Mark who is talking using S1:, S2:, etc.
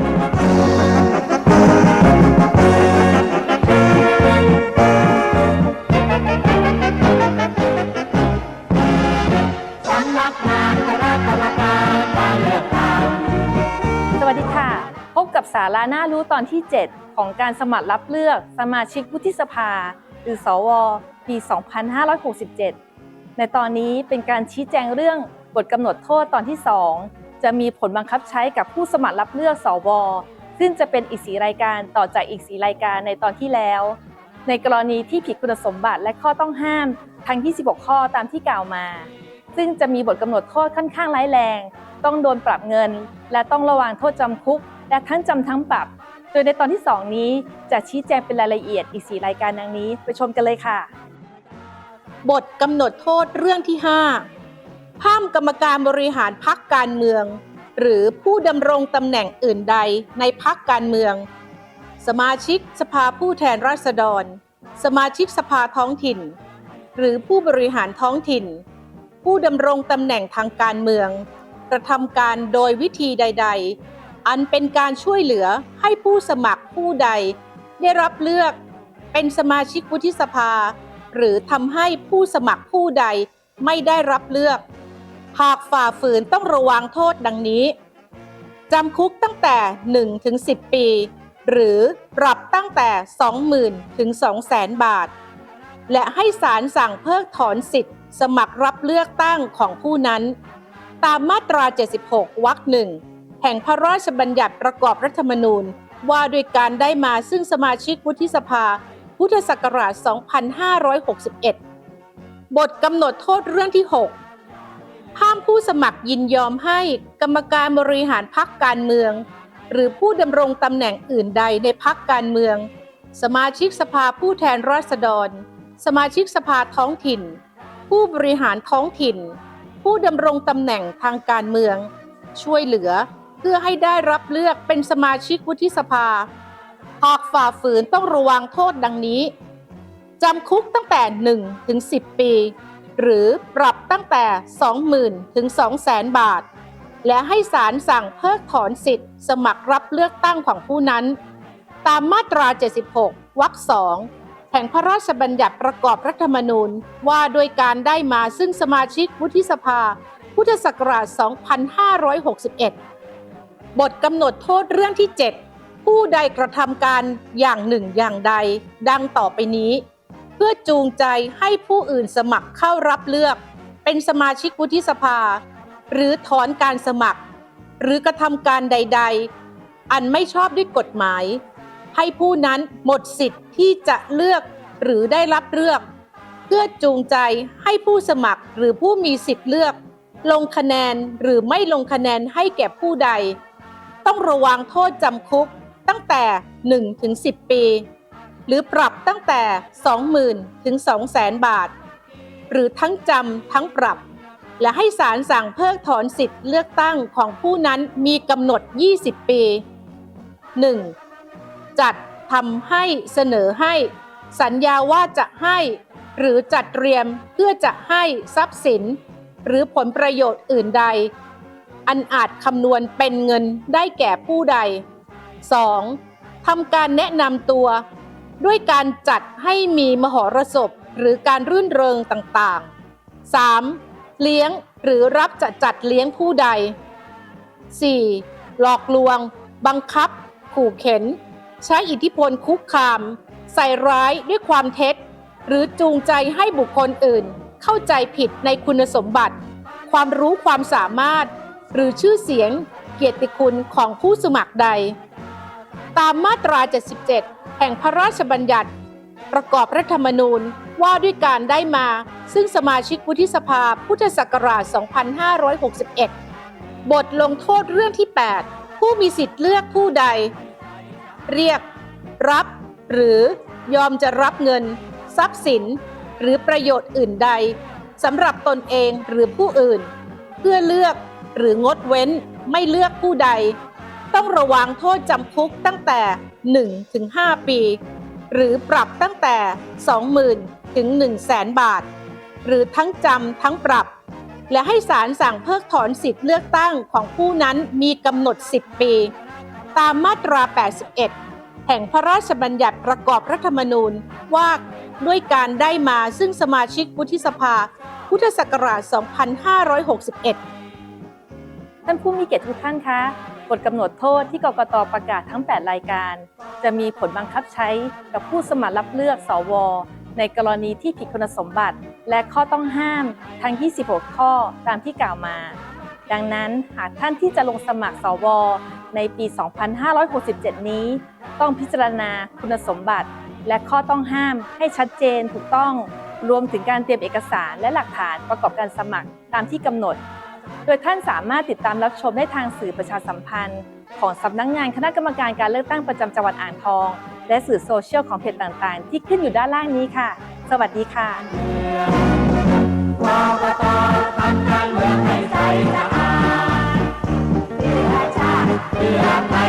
S1: สวัสดีค่ะ พบกับสาระน่ารู้ตอนที่ 7 ของการสมัครรับเลือกสมาชิกวุฒิสภา หรือสว ปี 2567 ในตอนนี้เป็นการชี้แจงเรื่องบทกำหนดโทษตอนที่ 2 จะมีผลบังคับใช้กับผู้สมัครรับเลือกสว ซึ่งจะเป็นอีกสีรายการต่อจากอีกสีรายการในตอนที่แล้ว ในกรณีที่ผิดคุณสมบัติและข้อต้องห้ามทั้ง 26 ข้อตามที่กล่าวมา ซึ่งจะมีบทกำหนดโทษค่อนข้างร้ายแรง ต้องโดนปรับเงิน และต้องระวังโทษจำคุก และทั้งจำทั้งปรับ โดยในตอนที่ 2 นี้จะชี้แจงเป็นรายละเอียดอีก4รายการดังนี้ ไปชมกันเลยค่ะ
S2: บทกำหนดโทษเรื่องที่ 5 ห้ามกรรมการบริหารพักการเมือง หรือผู้ดำรงตำแหน่งอื่นใดในพักการเมือง สมาชิกสภาผู้แทนราษฎร สมาชิกสภาท้องถิ่น หรือผู้บริหารท้องถิ่น ผู้ดำรงตำแหน่งทางการเมือง กระทำการโดยวิธีใด ๆ อันเป็นการช่วยเหลือให้ผู้สมัครผู้ใด ได้รับเลือกเป็นสมาชิกวุฒิสภา หรือทำให้ผู้สมัครผู้ใดไม่ได้รับเลือก หากฝ่าฝืนต้องระวังโทษดังนี้ จำคุกตั้งแต่ 1 ถึง 10 ปี หรือปรับตั้งแต่ 20,000 ถึง 200,000 บาท และให้ศาลสั่งเพิกถอนสิทธิ์ สมัครรับเลือกตั้งของผู้นั้น ตามมาตรา 76 วรรคหนึ่งแห่งพระราชบัญญัติประกอบรัฐธรรมนูญ ว่าด้วยการได้มาซึ่งสมาชิกวุฒิสภา พุทธศักราช 2561 บทกำหนดโทษเรื่องที่ 6 ห้ามผู้สมัครยินยอมให้กรรมการบริหารพักการเมือง หรือผู้ดำรงตำแหน่งอื่นใดในพักการเมือง สมาชิกสภาผู้แทนราษฎร สมาชิกสภาท้องถิ่น ผู้บริหารท้องถิ่น ผู้ดำรงตำแหน่งทางการเมือง ช่วยเหลือเพื่อให้ได้รับเลือกเป็นสมาชิกวุฒิสภา หากฝ่าฝืนต้องระวังโทษดังนี้จำคุกตั้งแต่ 1 ถึง 10 ปี หรือปรับ ตั้งแต่ 20,000 ถึง 200,000 บาท และให้ศาลสั่งเพิกถอนสิทธิ์ สมัครรับเลือกตั้งของผู้นั้น ตามมาตรา 76 วรรคสองแห่งพระราชบัญญัติประกอบรัฐธรรมนูญว่าโดยการได้มาซึ่งสมาชิกวุฒิสภา พุทธศักราช 2561 บทกำหนดโทษเรื่องที่ 7 ผู้ใดกระทำการอย่างหนึ่งอย่างใด ดังต่อไปนี้ เพื่อจูงใจให้ผู้อื่นสมัครเข้ารับเลือก เป็นสมาชิกวุฒิสภา หรือถอนการสมัคร หรือกระทำการใด ๆ อันไม่ชอบด้วยกฎหมาย ให้ผู้นั้นหมดสิทธิ์ที่จะเลือกหรือได้รับเลือก เพื่อจูงใจให้ผู้สมัครหรือผู้มีสิทธิ์เลือก ลงคะแนนหรือไม่ลงคะแนนให้แก่ผู้ใด ต้องระวังโทษจำคุกตั้งแต่1ถึง10 ปี หรือปรับตั้งแต่ 20,000 ถึง 200,000 บาท หรือทั้งจำทั้งปรับ และให้ศาลสั่งเพิกถอนสิทธิ์เลือกตั้งของผู้นั้นมีกำหนด 20 ปี 1. จัดทำให้เสนอให้ สัญญาว่าจะให้ หรือจัดเตรียมเพื่อจะให้ทรัพย์สิน หรือผลประโยชน์อื่นใด อันอาจคำนวณเป็นเงินได้แก่ผู้ใด 2. ทำการแนะนำตัว ด้วยการจัดให้มีมหรสพ หรือการรื่นเริงต่างๆ 3. เลี้ยงหรือรับจะจัดเลี้ยงผู้ใด 4. หลอกลวง บังคับ ขู่เข็น ใช้อิทธิพลคุกคาม ใส่ร้ายด้วยความเท็จ หรือจูงใจให้บุคคลอื่น เข้าใจผิดในคุณสมบัติ ความรู้ความสามารถ หรือชื่อเสียงเกียรติคุณของผู้สมัครใด ตามมาตรา 77 แห่งพระราชบัญญัติ ประกอบรัฐธรรมนูญ ว่าด้วยการได้มา ซึ่งสมาชิกวุฒิสภาพุทธศักราช 2561 บทลงโทษเรื่องที่ 8 ผู้มีสิทธิ์เลือกผู้ใด เรียก รับ หรือยอมจะรับเงิน ทรัพย์สิน หรือประโยชน์อื่นใดสำหรับตนเองหรือผู้อื่น เพื่อเลือกหรืองดเว้นไม่เลือกผู้ใด ต้องระวังโทษจำคุกตั้งแต่1ถึง5ปี หรือปรับตั้งแต่ 20,000 ถึง 1 0 0 0 0 0บาท หรือทั้งจำทั้งปรับ และให้ศาลสั่งเพิกถอนสิทธิ์เลือกตั้งของผู้นั้นมีกำหนด 10 ปี ตามมาตรา 81 แห่งพระราชบัญญัติประกอบรัฐธรรมนูญว่าด้วยการได้มาซึ่งสมาชิกวุฒิสภา พุทธศักราช 2561
S1: ท่านผู้มีเกียรติทุกท่านคะบทกำหนดโทษที่กกตประกาศทั้ง 8 รายการ จะมีผลบังคับใช้กับผู้สมัครรับเลือกสว ในกรณีที่ผิดคุณสมบัติ และข้อต้องห้ามทั้ง 26 ข้อตามที่กล่าวมา ดังนั้นหากท่านที่จะลงสมัครสว ในปี 2567 นี้ ต้องพิจารณาคุณสมบัติ และข้อต้องห้ามให้ชัดเจนถูกต้อง รวมถึงการเตรียมเอกสารและหลักฐานประกอบการสมัครตามที่กำหนด โดยท่านสามารถติดตามรับชมได้ทางสื่อประชาสัมพันธ์ ของสำนักงงานคณะกรรมการการเลือกตั้งประจำจังหวัดอ่างทอง และสื่อโซเชียลของเพจต่างๆ ที่ขึ้นอยู่ด้านล่างนี้ค่ะ สวัสดีค่ะ
S3: เพื่อชาติเพื่อ